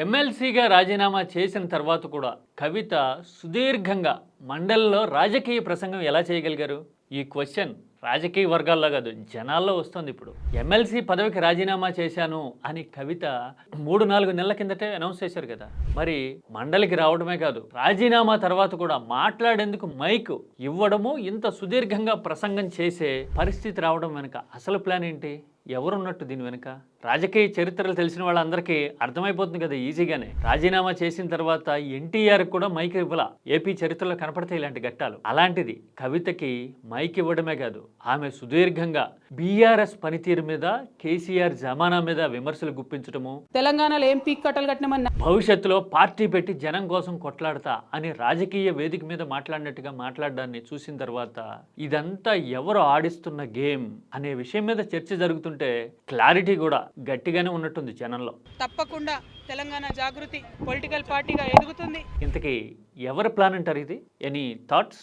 ఎమ్మెల్సీగా రాజీనామా చేసిన తర్వాత కూడా కవిత సుదీర్ఘంగా మండలిలో రాజకీయ ప్రసంగం ఎలా చేయగలిగారు? ఈ క్వశ్చన్ రాజకీయ వర్గాల్లో కాదు జనాల్లో వస్తుంది ఇప్పుడు. ఎమ్మెల్సీ పదవికి రాజీనామా చేశాను అని కవిత మూడు నాలుగు నెలల కిందటే అనౌన్స్ చేశారు కదా. మరి మండలికి రావడమే కాదు రాజీనామా తర్వాత కూడా మాట్లాడేందుకు మైక్ ఇవ్వడము ఇంత సుదీర్ఘంగా ప్రసంగం చేసే పరిస్థితి రావడం వెనుక అసలు ప్లాన్ ఏంటి? ఎవరున్నట్టు దీని వెనుక? రాజకీయ చరిత్రలు తెలిసిన వాళ్ళందరికీ అర్థమైపోతుంది కదా ఈజీగానే. రాజీనామా చేసిన తర్వాత ఎన్టీఆర్ కూడా మైక్ ఇవ్వాల. ఏపీ చరిత్రలో కనపడతాయి ఇలాంటి ఘట్టాలు. అలాంటిది కవితకి మైక్ ఇవ్వడమే కాదు ఆమె సుదీర్ఘంగా బీఆర్ఎస్ పనితీరు మీద కేసీఆర్ జమానా మీద విమర్శలు గుప్పించడము తెలంగాణలో ఏం పీక్ కట్టలు కట్టినామని భవిష్యత్తులో పార్టీ పెట్టి జనం కోసం కొట్లాడతా అని రాజకీయ వేదిక మీద మాట్లాడినట్టుగా మాట్లాడడాన్ని చూసిన తర్వాత ఇదంతా ఎవరు ఆడిస్తున్న గేమ్ అనే విషయం మీద చర్చ జరుగుతుంటే క్లారిటీ కూడా గట్టిగానే ఉన్నట్టుంది జనంలో తప్పకుండా తెలంగాణ జాగృతి పొలిటికల్ పార్టీగా ఎదుగుతుంది. ఇంతకీ ఎవరి ప్లాన్ అంటారు ఇది? Any thoughts